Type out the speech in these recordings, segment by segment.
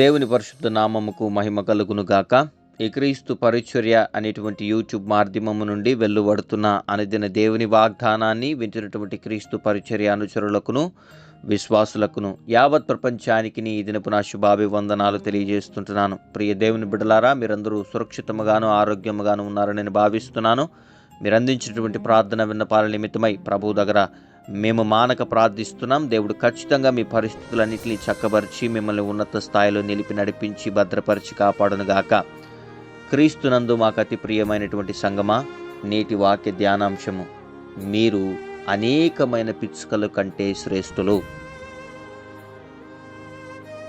దేవుని పరిశుద్ధ నామముకు మహిమ కలుగును గాక. ఈ క్రీస్తు పరిచర్య అనేటువంటి యూట్యూబ్ మాధ్యమము నుండి వెళ్ళువడుతున్న అనుదిన దేవుని వాగ్దానాన్ని వింటున్నటువంటి క్రీస్తు పరిచర్య అనుచరులకును విశ్వాసులకును యావత్ ప్రపంచానికి ఈ దినపు నా శుభాభివందనాలు తెలియజేస్తుంటున్నాను. ప్రియ దేవుని బిడ్డలారా మీరందరూ సురక్షితముగాను ఆరోగ్యముగాను ఉన్నారని నేను భావిస్తున్నాను. మీరు అందించినటువంటి ప్రార్థన విన్నపాల నిమిత్తమై ప్రభు దగ్గర మేము మానక ప్రార్థిస్తున్నాం. దేవుడు ఖచ్చితంగా మీ పరిస్థితులన్నింటినీ చక్కబరిచి మిమ్మల్ని ఉన్నత స్థాయిలో నిలిపి నడిపించి భద్రపరిచి కాపాడునుగాక. క్రీస్తునందు మాకు అతి ప్రియమైనటువంటి సంగమా నేటి వాక్య ధ్యానాంశము. మీరు అనేకమైన పిచ్చుకల కంటే శ్రేష్ఠులు.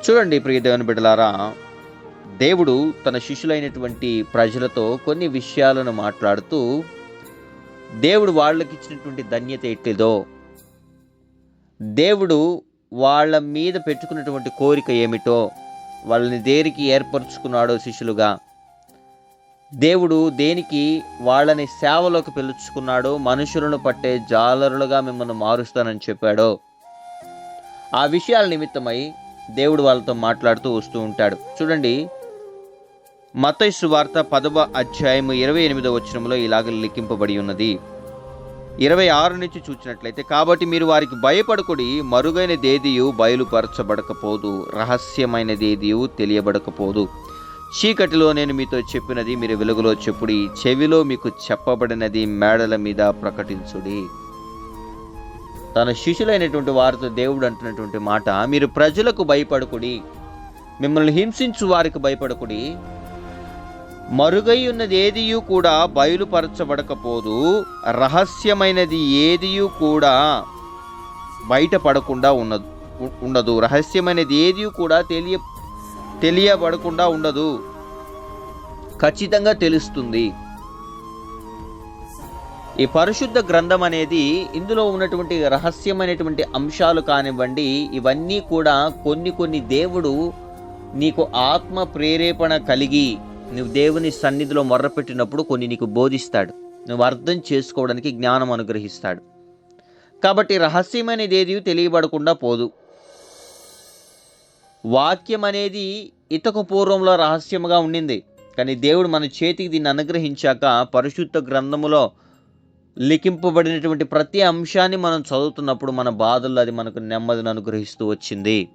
చూడండి ప్రియ దేవుని బిడ్డలారా దేవుడు తన శిష్యులైనటువంటి ప్రజలతో కొన్ని విషయాలను మాట్లాడుతూ దేవుడు వాళ్ళకి ఇచ్చినటువంటి ధన్యత ఎట్లేదో దేవుడు వాళ్ళ మీద పెట్టుకున్నటువంటి కోరిక ఏమిటో వాళ్ళని దేనికి ఏర్పరచుకున్నాడో శిష్యులుగా దేవుడు దేనికి వాళ్ళని సేవలోకి పిలుచుకున్నాడో మనుషులను పట్టే జాలరులుగా మిమ్మల్ని మారుస్తానని చెప్పాడో ఆ విషయాల నిమిత్తమై దేవుడు వాళ్ళతో మాట్లాడుతూ వస్తూ ఉంటాడు. చూడండి మతైసు వార్త పదవ అధ్యాయము ఇరవై ఎనిమిదవ వచ్చినంలో ఇలాగ లిఖింపబడి ఉన్నది. ఇరవై ఆరు నుంచి చూసినట్లయితే కాబట్టి మీరు వారికి భయపడకుడి మరుగైన దేదియు బయలుపరచబడకపోదు రహస్యమైన దేదియు తెలియబడకపోదు. చీకటిలో నేను మీతో చెప్పినది మీరు వెలుగులో చెప్పుడి చెవిలో మీకు చెప్పబడినది మేడల మీద ప్రకటించుడి. తన శిష్యులైనటువంటి వారితో దేవుడు అంటున్నటువంటి మాట మీరు ప్రజలకు భయపడకుడి మిమ్మల్ని హింసించు వారికి భయపడకుడి మరుగై ఉన్నది ఏదియు కూడా బయలుపరచబడకపోదు రహస్యమైనది ఏదియు కూడా బయటపడకుండా ఉన్నదు ఉండదు రహస్యమైనది ఏది కూడా తెలియ తెలియబడకుండా ఉండదు. ఖచ్చితంగా తెలుస్తుంది. ఈ పరిశుద్ధ గ్రంథం అనేది ఇందులో ఉన్నటువంటి రహస్యమైనటువంటి అంశాలు కానివ్వండి ఇవన్నీ కూడా కొన్ని కొన్ని దేవుడు నీకు ఆత్మ ప్రేరేపణ కలిగి నువ్వు దేవుని సన్నిధిలో మొర్రపెట్టినప్పుడు కొన్ని నీకు బోధిస్తాడు. నువ్వు అర్థం చేసుకోవడానికి జ్ఞానం అనుగ్రహిస్తాడు. కాబట్టి రహస్యమైనది ఏది తెలియబడకుండా పోదు. వాక్యం అనేది ఇతకు పూర్వంలో రహస్యముగా ఉండింది. కానీ దేవుడు మన చేతికి దీన్ని అనుగ్రహించాక పరిశుద్ధ గ్రంథములో లిఖింపబడినటువంటి ప్రతి అంశాన్ని మనం చదువుతున్నప్పుడు మన బాధల్లో అది మనకు నెమ్మదిని అనుగ్రహిస్తూ వచ్చింది.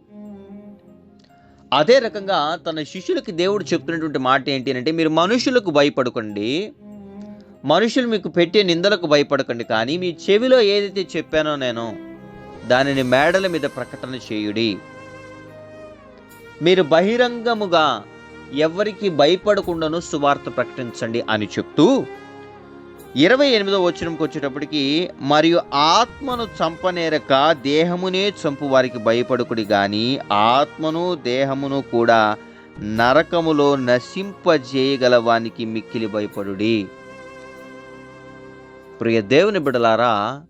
అదే రకంగా తన శిష్యులకి దేవుడు చెప్తున్నటువంటి మాట ఏంటి అంటే మీరు మనుషులకు భయపడకండి. మనుషులు మీకు పెట్టే నిందలకు భయపడకండి. కానీ మీ చెవిలో ఏదైతే చెప్పానో నేను దానిని మేడల మీద ప్రకటన చేయుడి. మీరు బహిరంగముగా ఎవరికి భయపడకుండాను సువార్త ప్రకటించండి అని చెప్తూ ఇరవై ఎనిమిదో వచనంకి వచ్చేటప్పటికి మరియు ఆత్మను చంపనేరక దేహమునే చంపు వారికి భయపడుకుడి కానీ ఆత్మను దేహమును కూడా నరకములో నశింపజేయగల వానికి మిక్కిలి భయపడుడి. ప్రియ దేవుని బిడలారా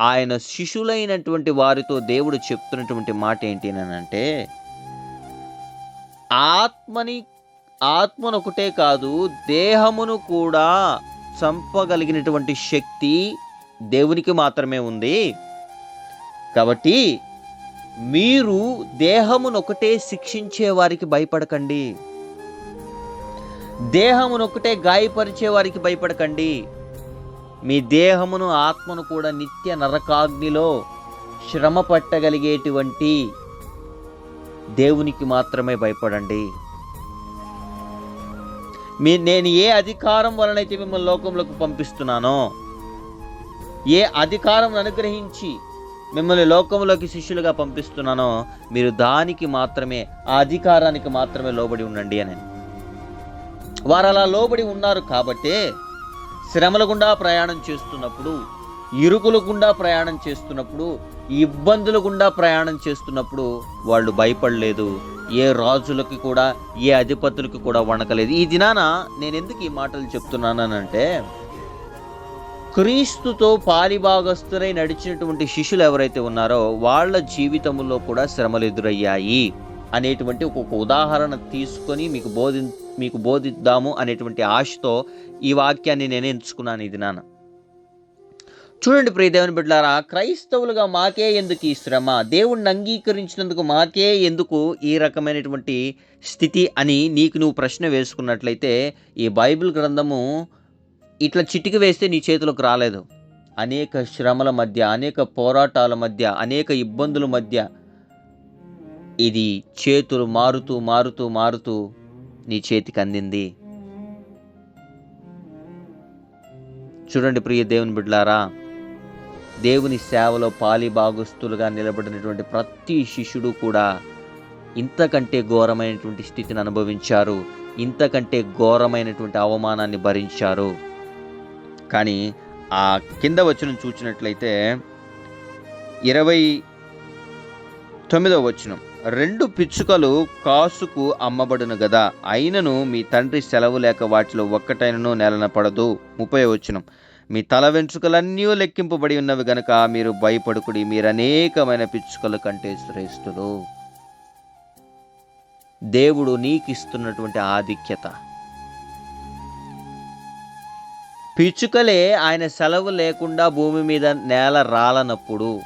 ఆయన శిశులైనటువంటి వారితో దేవుడు చెప్తున్నటువంటి మాట ఏంటినంటే ఆత్మని ఆత్మను ఒకటే కాదు దేహమును కూడా చంపగలిగినటువంటి శక్తి దేవునికి మాత్రమే ఉంది. కాబట్టి మీరు దేహమును ఒకటే శిక్షించే వారికి భయపడకండి. దేహమును ఒకటే గాయపరిచే వారికి భయపడకండి. మీ దేహమును ఆత్మను కూడా నిత్య నరకాగ్నిలో శ్రమ పట్టగలిగేటువంటి దేవునికి మాత్రమే భయపడండి. మీ నేను ఏ అధికారం వలనైతే మిమ్మల్ని లోకంలోకి పంపిస్తున్నానో ఏ అధికారం అనుగ్రహించి మిమ్మల్ని లోకంలోకి శిష్యులుగా పంపిస్తున్నానో మీరు దానికి మాత్రమే ఆ అధికారానికి మాత్రమే లోబడి ఉండండి అని. వారు అలా లోబడి ఉన్నారు కాబట్టే శ్రమల గుండా ప్రయాణం చేస్తున్నప్పుడు ఇరుకుల గుండా ప్రయాణం చేస్తున్నప్పుడు ఇబ్బందుల గుండా ప్రయాణం చేస్తున్నప్పుడు వాళ్ళు భయపడలేదు. ఏ రాజులకి కూడా ఏ అధిపతులకి కూడా వణకలేదు. ఈ దినాన నేను ఎందుకు ఈ మాటలు చెప్తున్నానంటే క్రీస్తుతో పాలిభాగస్తులై నడిచినటువంటి శిష్యులు ఎవరైతే ఉన్నారో వాళ్ళ జీవితంలో కూడా శ్రమలు ఎదురయ్యాయి అనేటువంటి ఒక్కొక్క ఉదాహరణ తీసుకొని మీకు బోధి మీకు బోధిద్దాము అనేటువంటి ఆశతో ఈ వాక్యాన్ని నేను ఎంచుకున్నాను ఇది నాన్న చూడండి ప్రియ దేవుని బిడ్డారా క్రైస్తవులుగా మాకే ఎందుకు ఈ శ్రమ? దేవుణ్ణి అంగీకరించినందుకు మాకే ఎందుకు ఈ రకమైనటువంటి స్థితి అని నీకు నువ్వు ప్రశ్న వేసుకున్నట్లయితే ఈ బైబిల్ గ్రంథము ఇట్లా చిటికి వేస్తే నీ చేతులకు రాలేదు. అనేక శ్రమల మధ్య అనేక పోరాటాల మధ్య అనేక ఇబ్బందుల మధ్య ఇది చేతులు మారుతూ మారుతూ మారుతూ నీ చేతికి అందింది. చూడండి ప్రియ దేవుని బిడ్డారా దేవుని సేవలో పాలి భాగస్తులుగా నిలబడినటువంటి ప్రతి శిష్యుడు కూడా ఇంతకంటే ఘోరమైనటువంటి స్థితిని అనుభవించారు. ఇంతకంటే ఘోరమైనటువంటి అవమానాన్ని భరించారు. కానీ ఆ కింద వచనం చూచినట్లయితే ఇరవై తొమ్మిదవ వచనం. రెండు పిచ్చుకలు కాసుకు అమ్మబడును గదా. అయినను మీ తండ్రి సెలవు లేక వాటిలో ఒక్కటైనను నెలన పడదు ముప్పై వచనం. మీ తల వెంట్రుకలన్నీ లెక్కింపబడి ఉన్నవి గనుక మీరు భయపడుకుడి. మీరు అనేకమైన పిచ్చుకల కంటే శ్రేష్ఠులు. దేవుడు నీకు ఇస్తున్నటువంటి ఆధిక్యత. పిచ్చుకలే ఆయన సెలవు లేకుండా భూమి మీద నేల రాలనప్పుడు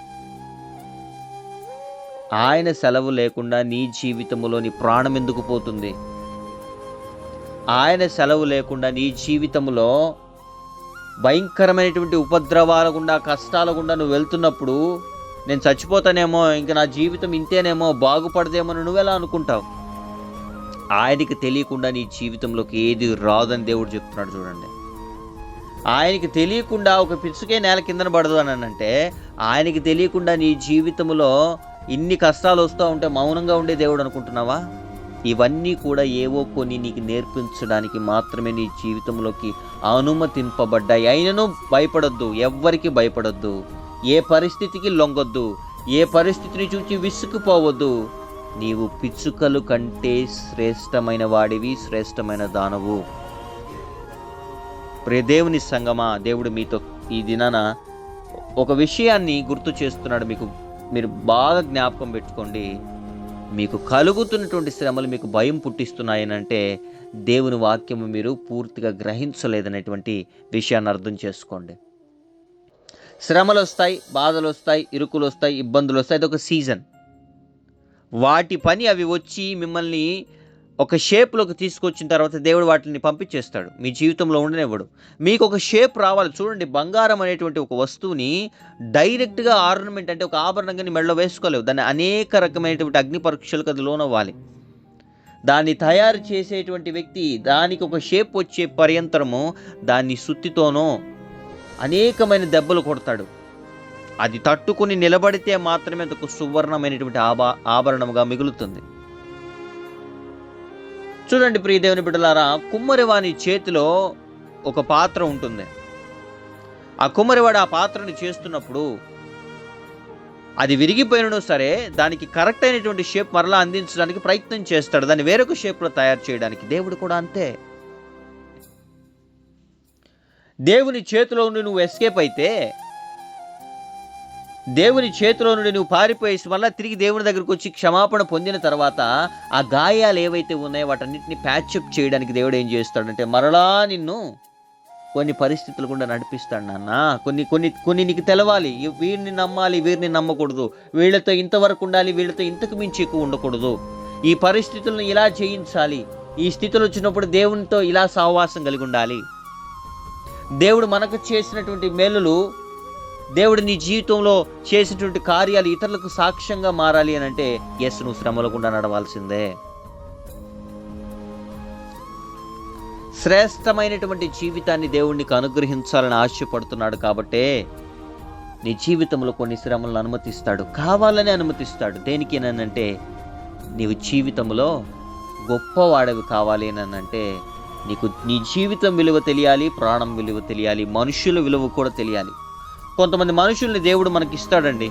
ఆయన సెలవు లేకుండా నీ జీవితంలో నీ ప్రాణం ఎందుకు పోతుంది? ఆయన సెలవు లేకుండా నీ జీవితంలో భయంకరమైనటువంటి ఉపద్రవాల గుండా కష్టాల గుండా నువ్వు వెళ్తున్నప్పుడు నేను చచ్చిపోతానేమో ఇంక నా జీవితం ఇంతేనేమో బాగుపడదేమో అని నువ్వెలా అనుకుంటావు? ఆయనకి తెలియకుండా నీ జీవితంలోకి ఏది రాదని దేవుడు చెప్తున్నాడు చూడండి. ఆయనకి తెలియకుండా ఒక పిచ్చుకే నేల కిందన పడదు అని అంటే ఆయనకి తెలియకుండా నీ జీవితంలో ఇన్ని కష్టాలు వస్తూ ఉంటే మౌనంగా ఉండే దేవుడు అనుకుంటున్నావా? ఇవన్నీ కూడా ఏవో కొన్ని నీకు నేర్పించడానికి మాత్రమే నీ జీవితంలోకి అనుమతింపబడ్డాయి. అయినను భయపడొద్దు ఎవ్వరికి భయపడొద్దు. ఏ పరిస్థితికి లొంగొద్దు ఏ పరిస్థితిని చూచి విసుకుపోవద్దు నీవు పిచ్చుకలు కంటే శ్రేష్టమైన వాడివి శ్రేష్టమైన దానవు. ప్రదేవుని సంగమా దేవుడు మీతో ఈ దినాన ఒక విషయాన్ని గుర్తు చేస్తున్నాడు మీకు. మీరు బాగా జ్ఞాపకం పెట్టుకోండి. మీకు కలుగుతున్నటువంటి శ్రమలు మీకు భయం పుట్టిస్తున్నాయనంటే దేవుని వాక్యము మీరు పూర్తిగా గ్రహించలేదనేటువంటి విషయాన్ని అర్థం చేసుకోండి. శ్రమలు వస్తాయి బాధలు వస్తాయి ఇరుకులు వస్తాయి ఇబ్బందులు వస్తాయి అది ఒక సీజన్. వాటి పని అవి వచ్చి మిమ్మల్ని ఒక షేప్లోకి తీసుకొచ్చిన తర్వాత దేవుడు వాటిని పంపించేస్తాడు. మీ జీవితంలో ఉండనివ్వడు. మీకు ఒక షేప్ రావాలి. చూడండి బంగారం అనేటువంటి ఒక వస్తువుని డైరెక్ట్గా ఆర్నమెంట్ అంటే ఒక ఆభరణంగా మెడలో వేసుకోలేవు. దాన్ని అనేక రకమైనటువంటి అగ్ని పరీక్షలకు అది లోనవ్వాలి. దాన్ని తయారు చేసేటువంటి వ్యక్తి దానికి ఒక షేప్ వచ్చే పర్యంతరము దాన్ని సుత్తితోనో అనేకమైన దెబ్బలు కొడతాడు. అది తట్టుకుని నిలబడితే మాత్రమే అదొక సువర్ణమైనటువంటి ఆభా ఆభరణముగా మిగులుతుంది. చూడండి ప్రియదేవుని బిడ్డలారా కుమ్మరివాని చేతిలో ఒక పాత్ర ఉంటుంది. ఆ కుమ్మరివాడు ఆ పాత్రను చేస్తున్నప్పుడు అది విరిగిపోయినను సరే దానికి కరెక్ట్ అయినటువంటి షేప్ మరలా అందించడానికి ప్రయత్నం చేస్తాడు. దాన్ని వేరొక షేప్లో తయారు చేయడానికి దేవుడు కూడా అంతే. దేవుని చేతిలో నుండి నువ్వు ఎస్కేప్ అయితే దేవుని చేతిలో నుండి నువ్వు పారిపోయేసి మళ్ళీ తిరిగి దేవుని దగ్గరకు వచ్చి క్షమాపణ పొందిన తర్వాత ఆ గాయాలు ఏవైతే ఉన్నాయో వాటన్నిటిని ప్యాచప్ చేయడానికి దేవుడు ఏం చేస్తాడంటే మరలా నిన్ను కొన్ని పరిస్థితులు కూడా నడిపిస్తాడు నాన్న. కొన్ని కొన్ని కొన్ని నీకు తెలవాలి. వీరిని నమ్మాలి వీరిని నమ్మకూడదు. వీళ్ళతో ఇంతవరకు ఉండాలి వీళ్ళతో ఇంతకు మించి ఎక్కువ ఉండకూడదు. ఈ పరిస్థితులను ఇలా చేయించాలి ఈ స్థితిలో వచ్చినప్పుడు దేవునితో ఇలా సహవాసం కలిగి ఉండాలి. దేవుడు మనకు చేసినటువంటి మేలులు దేవుడు నీ జీవితంలో చేసినటువంటి కార్యాలు ఇతరులకు సాక్ష్యంగా మారాలి అని అంటే ఎస్ నువ్వు శ్రమలకుండా నడవాల్సిందే. శ్రేష్టమైనటువంటి జీవితాన్ని దేవుడికి అనుగ్రహించాలని ఆశపడుతున్నాడు కాబట్టే నీ జీవితంలో కొన్ని శ్రమలను అనుమతిస్తాడు. కావాలని అనుమతిస్తాడు. దేనికి అంటే నీవు జీవితంలో గొప్పవాడవి కావాలి అంటే నీకు నీ జీవితం విలువ తెలియాలి ప్రాణం విలువ తెలియాలి మనుషుల విలువ కూడా తెలియాలి. కొంతమంది మనుషుల్ని దేవుడు మనకి ఇస్తాడండి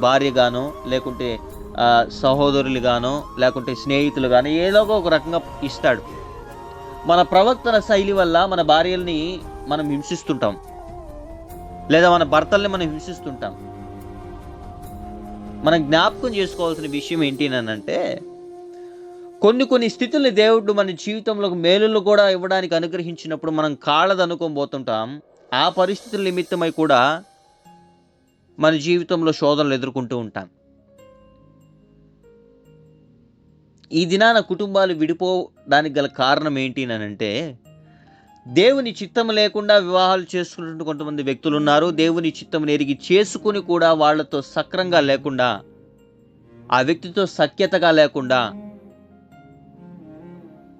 భార్యగానో లేకుంటే సహోదరులు సహోదరులుగానో లేకుంటే స్నేహితులు స్నేహితులుగానో ఏదో ఒక రకంగా ఇస్తాడు. మన ప్రవర్తన శైలి వల్ల మన భార్యల్ని మనం హింసిస్తుంటాం. లేదా మన భర్తల్ని మనం హింసిస్తుంటాం. మనం జ్ఞాపకం చేసుకోవాల్సిన విషయం ఏంటి అంటే కొన్ని కొన్ని స్థితుల్ని దేవుడు మన జీవితంలో మేలులు కూడా ఇవ్వడానికి అనుగ్రహించినప్పుడు మనం కాళ్ళదనుకోబోతుంటాం. ఆ పరిస్థితుల నిమిత్తమై కూడా మన జీవితంలో శోధనలు ఎదుర్కొంటూ ఉంటాం. ఈ దినాన కుటుంబాలు విడిపోవడానికి గల కారణం ఏంటి అని అంటే దేవుని చిత్తం లేకుండా వివాహాలు చేసుకున్నటువంటి కొంతమంది వ్యక్తులు ఉన్నారు. దేవుని చిత్తం ఎరిగి చేసుకుని కూడా వాళ్ళతో సక్రంగా లేకుండా ఆ వ్యక్తితో సఖ్యతగా లేకుండా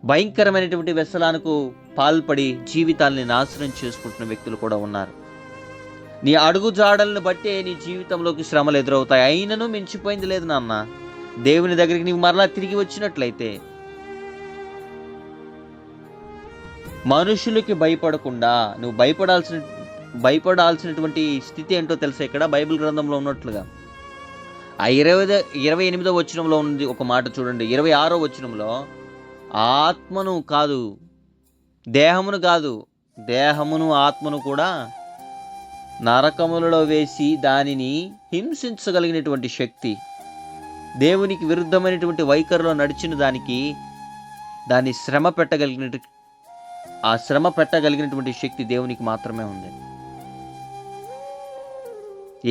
భయంకరమైనటువంటి వ్యసనాలకు పాల్పడి జీవితాల్ని నాశనం చేసుకుంటున్న వ్యక్తులు కూడా ఉన్నారు. నీ అడుగు జాడలను బట్టే నీ జీవితంలోకి శ్రమలు ఎదురవుతాయి. అయినను మించిపోయింది లేదు నాన్న. దేవుని దగ్గరికి నీవు మరలా తిరిగి వచ్చినట్లయితే మనుషులకి భయపడకుండా నువ్వు భయపడాల్సిన భయపడాల్సినటువంటి స్థితి ఏంటో తెలుసా ఇక్కడ? బైబిల్ గ్రంథంలో ఉన్నట్లుగా. ఆ ఇరవై ఇరవై ఎనిమిదో వచనంలో ఉంది ఒక మాట చూడండి. ఇరవై ఆరో వచనంలో ఆత్మను కాదు దేహమును కాదు దేహమును ఆత్మను కూడా నరకములలో వేసి దానిని హింసించగలిగినటువంటి శక్తి దేవునికి విరుద్ధమైనటువంటి వైఖరిలో నడిచిన దానికి దాన్ని శ్రమ పెట్టగలిగిన ఆ శ్రమ పెట్టగలిగినటువంటి శక్తి దేవునికి మాత్రమే ఉంది.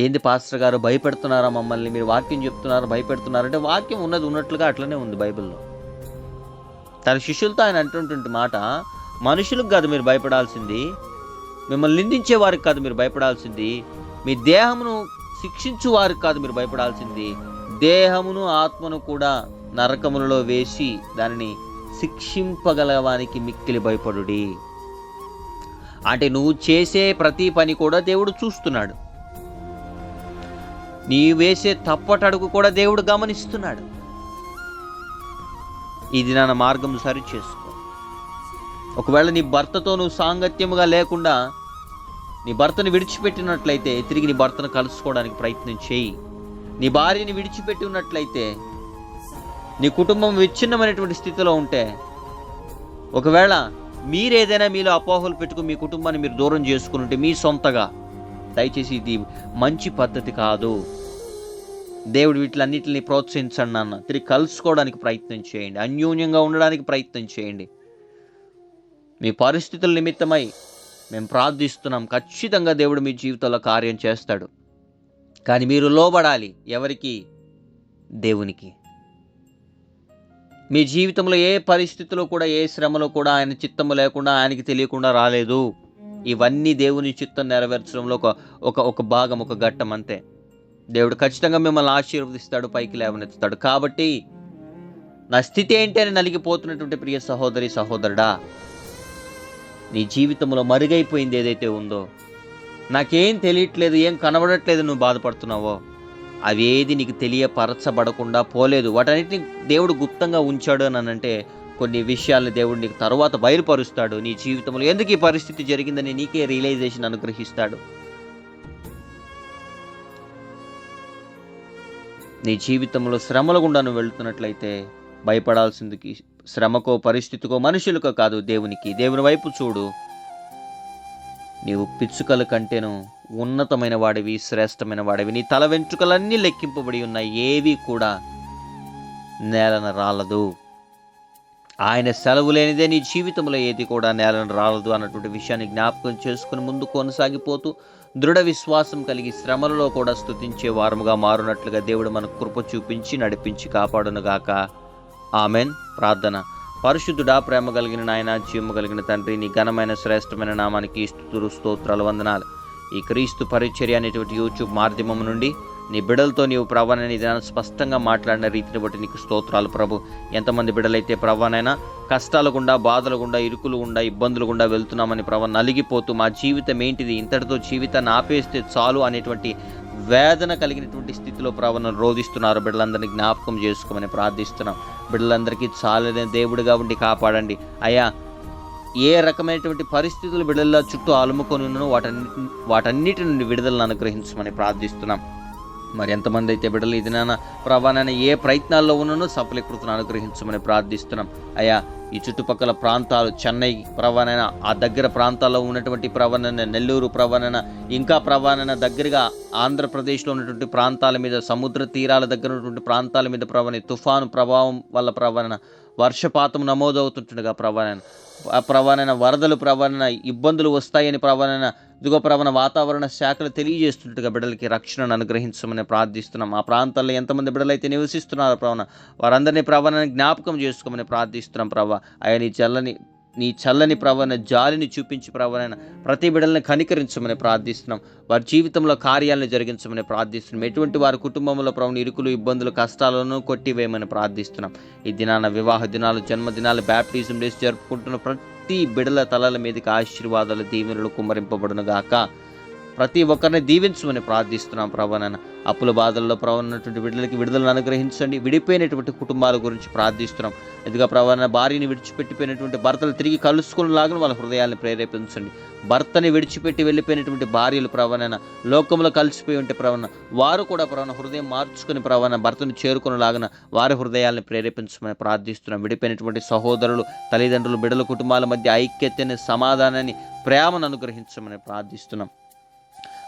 ఏంది పాస్టర్ గారు భయపెడుతున్నారా మమ్మల్ని? మీరు వాక్యం చెప్తున్నారా భయపెడుతున్నారంటే వాక్యం ఉన్నది ఉన్నట్లుగా అట్లనే ఉంది బైబిల్లో. తన శిష్యులతో ఆయన అంటున్నటువంటి మాట మనుషులకు కాదు మీరు భయపడాల్సింది మిమ్మల్ని నిందించే వారికి కాదు మీరు భయపడాల్సింది. మీ దేహమును శిక్షించు వారికి కాదు మీరు భయపడాల్సింది. దేహమును ఆత్మను కూడా నరకములలో వేసి దానిని శిక్షింపగలవానికి మిక్కిలి భయపడుడి. అంటే నువ్వు చేసే ప్రతి పని కూడా దేవుడు చూస్తున్నాడు. నీ వేసే తప్పటడుగు కూడా దేవుడు గమనిస్తున్నాడు. ఇది నా మార్గం సరి చేసుకో ఒకవేళ నీ భర్తతో నువ్వు సాంగత్యముగా లేకుండా నీ భర్తను విడిచిపెట్టినట్లయితే తిరిగి నీ భర్తను కలుసుకోవడానికి ప్రయత్నం చేయి. నీ భార్యని విడిచిపెట్టి ఉన్నట్లయితే నీ కుటుంబం విచ్ఛిన్నమైనటువంటి స్థితిలో ఉంటే ఒకవేళ మీరేదైనా మీలో అపోహలు పెట్టుకుని మీ కుటుంబాన్ని మీరు దూరం చేసుకుని ఉంటే మీ సొంతగా దయచేసి ఇది మంచి పద్ధతి కాదు. దేవుడు వీటిలన్నిటిని ప్రోత్సహించండి అన్న తిరిగి కలుసుకోవడానికి ప్రయత్నం చేయండి. అన్యోన్యంగా ఉండడానికి ప్రయత్నం చేయండి. మీ పరిస్థితుల నిమిత్తమై మేము ప్రార్థిస్తున్నాం. ఖచ్చితంగా దేవుడు మీ జీవితంలో కార్యం చేస్తాడు. కానీ మీరు లోబడాలి ఎవరికి? దేవునికి. మీ జీవితంలో ఏ పరిస్థితిలో కూడా ఏ శ్రమలో కూడా ఆయన చిత్తము లేకుండా ఆయనకి తెలియకుండా రాలేదు. ఇవన్నీ దేవుని చిత్తం నెరవేర్చడంలో ఒక ఒక ఒక భాగం ఒక ఘట్టం అంతే. దేవుడు ఖచ్చితంగా మిమ్మల్ని ఆశీర్వదిస్తాడు పైకి లేవనెత్తుతాడు. కాబట్టి నా స్థితి ఏంటి అని నలిగిపోతున్నటువంటి ప్రియ సహోదరి సహోదరుడా నీ జీవితంలో మరుగైపోయింది ఏదైతే ఉందో నాకేం తెలియట్లేదు ఏం కనబడట్లేదు నువ్వు బాధపడుతున్నావో అవేది నీకు తెలియపరచబడకుండా పోలేదు. వాటన్నిటిని దేవుడు గుప్తంగా ఉంచాడు అని అంటే కొన్ని విషయాలను దేవుడు నీకు తర్వాత బయలుపరుస్తాడు. నీ జీవితంలో ఎందుకు ఈ పరిస్థితి జరిగిందని నీకే రియలైజేషన్ అనుగ్రహిస్తాడు. నీ జీవితంలో శ్రమల గుండా నువ్వు వెళ్తున్నట్లయితే భయపడాల్సిందికి శ్రమకో పరిస్థితికో మనుషులకో కాదు దేవునికి. దేవుని వైపు చూడు. నీవు పిచ్చుకల కంటేను ఉన్నతమైన వాడివి శ్రేష్టమైన వాడివి. నీ తల వెంట్రుకలన్నీ లెక్కింపబడి ఉన్నాయి. ఏవి కూడా నేలన రాలదు. ఆయన సెలవు లేనిదే నీ జీవితంలో ఏది కూడా నేలను రాలదు అన్నటువంటి విషయాన్ని జ్ఞాపకం చేసుకుని ముందు కొనసాగిపోతూ దృఢ విశ్వాసం కలిగి శ్రమలలో కూడా స్థుతించే వారముగా మారునట్లుగా దేవుడు మనకు కృప చూపించి నడిపించి కాపాడునుగాక. ఆమెన్. ప్రార్థన. పరిశుద్ధుడా ప్రేమ కలిగిన నాయన జీవము కలిగిన తండ్రి నీ ఘనమైన శ్రేష్టమైన నామానికి స్తుతులు స్తోత్రాలు వందనాలు. ఈ క్రీస్తు పరిచర్య అనేటువంటి యూట్యూబ్ మాధ్యమం నుండి నీ బిడలతో నీవు ప్రవ్వనని దినాన్ని స్పష్టంగా మాట్లాడిన రీతిని బట్టి నీకు స్తోత్రాలు ప్రభు. ఎంతమంది బిడలైతే ప్రవ్వనైనా కష్టాలు గుండా బాధలు గుండా ఇరుకులు గుండా ఇబ్బందులు గుండా వెళ్తున్నామని ప్రభు నలిగిపోతూ మా జీవితం ఏంటిది? ఇంతటితో జీవితాన్ని ఆపేస్తే చాలు అనేటువంటి వేదన కలిగినటువంటి స్థితిలో ప్రవణ రోధిస్తున్నారు. బిడ్డలందరినీ జ్ఞాపకం చేసుకోమని ప్రార్థిస్తున్నాం. బిడ్డలందరికీ చాలని దేవుడిగా ఉండి కాపాడండి. అయ్యా ఏ రకమైనటువంటి పరిస్థితులు బిడ్డల చుట్టూ అలుముకొని ఉన్నో వాటన్నిటి వాటన్నిటి నుండి విడుదలను అనుగ్రహించమని ప్రార్థిస్తున్నాం. మరి ఎంతమంది అయితే బిడ్డలు ఇది నాన్న ప్రభానైనా ఏ ప్రయత్నాల్లో ఉన్ననో సఫలీకృతను అనుగ్రహించమని ప్రార్థిస్తున్నాం. అయ్యా ఈ చుట్టుపక్కల ప్రాంతాలు చెన్నై ప్రవణన ఆ దగ్గర ప్రాంతాల్లో ఉన్నటువంటి ప్రవణన నెల్లూరు ప్రవణన ఇంకా ప్రవణన దగ్గరగా ఆంధ్రప్రదేశ్లో ఉన్నటువంటి ప్రాంతాల మీద సముద్ర తీరాల దగ్గర ఉన్నటువంటి ప్రాంతాల మీద ప్రవణ తుఫాను ప్రభావం వల్ల ప్రవణన వర్షపాతం నమోదవుతుంటుండగా ప్రవణన ఆ ప్రవణన వరదలు ప్రవణన ఇబ్బందులు వస్తాయని ప్రవణన దిగో ప్రవణ వాతావరణ శాఖలు తెలియజేస్తున్నట్టుగా బిడ్డలకి రక్షణను అనుగ్రహించమని ప్రార్థిస్తున్నాం. ఆ ప్రాంతాల్లో ఎంతమంది బిడ్డలైతే నివసిస్తున్నారో ప్రవణ వారందరినీ ప్రవణని జ్ఞాపకం చేసుకోమని ప్రార్థిస్తున్నాం ప్రవ ఆయన చల్లని నీ చల్లని ప్రవణ జాలిని చూపించి ప్రవణ ప్రతి బిడల్ని కనికరించమని ప్రార్థిస్తున్నాం. వారి జీవితంలో కార్యాలను జరిగించమని ప్రార్థిస్తున్నాం. ఎటువంటి వారి కుటుంబంలో ప్రవణ ఇరుకులు ఇబ్బందులు కష్టాలను కొట్టివేయమని ప్రార్థిస్తున్నాం. ఈ దినాన వివాహ దినాలు జన్మదినాలు బ్యాప్టిజం డేస్ జరుపుకుంటున్న ప్రతి బిడల తలల మీదకి ఆశీర్వాదాలు దీవెనలు కుమ్మరింపబడును గాక. ప్రతి ఒక్కరిని దీవించమని ప్రార్థిస్తున్నాం ప్రభానన్న అప్పుల బాధల్లో ప్రవన్నటువంటి బిడ్డలకి విడుదలను అనుగ్రహించండి. విడిపోయినటువంటి కుటుంబాల గురించి ప్రార్థిస్తున్నాం. ఇదిగా ప్రవణ భార్యని విడిచిపెట్టిపోయినటువంటి భర్తలు తిరిగి కలుసుకునేలాగా వాళ్ళ హృదయాన్ని ప్రేరేపించండి. భర్తని విడిచిపెట్టి వెళ్ళిపోయినటువంటి భార్యలు ప్రవణన లోకంలో కలిసిపోయి ఉంటే ప్రవణ వారు కూడా ప్రవణ హృదయం మార్చుకుని ప్రవణ భర్తను చేరుకునేలాగా వారి హృదయాల్ని ప్రేరేపించమని ప్రార్థిస్తున్నాం. విడిపోయినటువంటి సహోదరులు తల్లిదండ్రులు బిడ్డల కుటుంబాల మధ్య ఐక్యతని సమాధానాన్ని ప్రేమను అనుగ్రహించమని ప్రార్థిస్తున్నాం.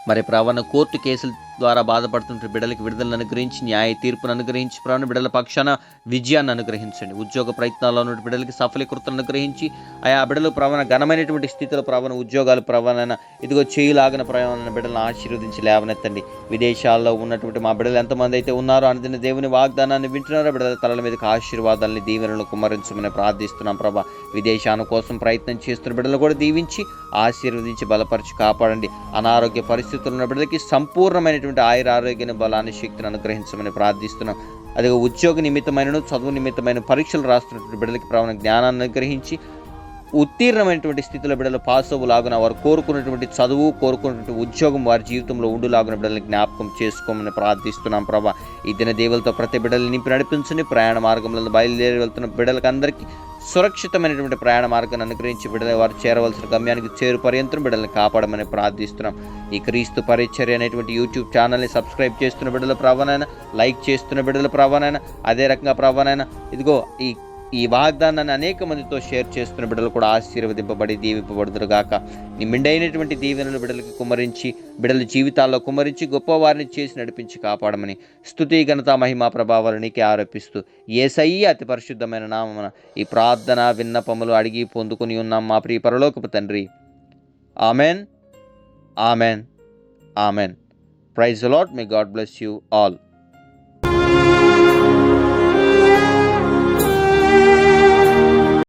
మరి ప్రవణ కోర్టు కేసులు ద్వారా బాధపడుతుంటే బిడ్డలకు విడుదలను అనుగ్రహించి న్యాయ తీర్పును అనుగ్రహించి ప్రాణ బిడ్డల పక్షాన విజయాన్ని అనుగ్రహించండి. ఉద్యోగ ప్రయత్నాల్లో ఉన్న బిడ్డలకి సఫలీకృతను అనుగ్రహించి ఆయా బిడ్డలు ప్రవణ ఘనమైనటువంటి స్థితిలో ప్రవణ ఉద్యోగాలు ప్రవణన ఇదిగో చేయులాగిన ప్రవణ బిడ్డలను ఆశీర్వదించి లేవనెత్తండి. విదేశాల్లో ఉన్నటువంటి మా బిడ్డలు ఎంతమంది అయితే ఉన్నారో అనుదిన దేవుని వాగ్దానాన్ని వింటున్నారో బిడ్డల తలల మీదకి ఆశీర్వాదాలని దీవెనలు కుమరించమని ప్రార్థిస్తున్నాం ప్రభా. విదేశాల కోసం ప్రయత్నం చేస్తున్న బిడ్డలు కూడా దీవించి ఆశీర్వదించి బలపరిచి కాపాడండి. అనారోగ్య పరిస్థితులు ఉన్న బిడ్డలకి సంపూర్ణమైనటువంటి ఆయుర ఆరోగ్యాన్ని బలాన్ని శక్తిని అనుగ్రహించమని ప్రార్థిస్తున్నాం. అదే ఉద్యోగ నిమిత్తమైన చదువు నిమిత్తమైన పరీక్షలు రాస్తున్నటువంటి బిడ్డలకి ప్రవణ జ్ఞానాన్ని అనుగ్రహించి ఉత్తీర్ణమైనటువంటి స్థితిలో బిడ్డలు పాస్ అవ్వలాగున వారు కోరుకున్నటువంటి చదువు కోరుకున్నటువంటి ఉద్యోగం వారి జీవితంలో ఉండులాగున బిడ్డల్ని జ్ఞాపకం చేసుకోమని ప్రార్థిస్తున్నాం ప్రభా. ఈ దిన దేవులతో ప్రతి బిడ్డలు నింపి నడిపించండి. ప్రయాణ మార్గంలో బయలుదేరి వెళ్తున్న బిడ్డలకు అందరికీ సురక్షితమైనటువంటి ప్రయాణ మార్గాన్ని అనుగ్రహించి బిడ్డల వారు చేరవలసిన గమ్యానికి చేరు పర్యంతం బిడ్డల్ని కాపాడమని ప్రార్థిస్తున్నాం. ఈ క్రీస్తు పరిచర్య అనేటువంటి యూట్యూబ్ ఛానల్ని సబ్స్క్రైబ్ చేస్తున్న బిడ్డల ప్రవణైనా లైక్ చేస్తున్న బిడ్డల ప్రవణైనా అదే రకంగా ప్రవణైనా ఇదిగో ఈ ఈ వాగ్దానాన్ని అనేక మందితో షేర్ చేస్తున్న బిడ్డలు కూడా ఆశీర్వదింపబడి దీవింపబడుదురు గాక నీ మిండైనటువంటి దీవెనలు బిడ్డలకి కుమరించి బిడ్డల జీవితాల్లో కుమరించి గొప్పవారిని చేసి నడిపించి కాపాడమని స్థుతి ఘనత మహిమా ప్రభావాలు నీకే ఆరోపిస్తూ ఏసయ్య అతి పరిశుద్ధమైన నామన ఈ ప్రార్థన విన్నపములు అడిగి పొందుకుని ఉన్నాం మా ప్రియ పరలోకపు తండ్రి. Amen. Amen. Amen. Praise Lord may God bless you all.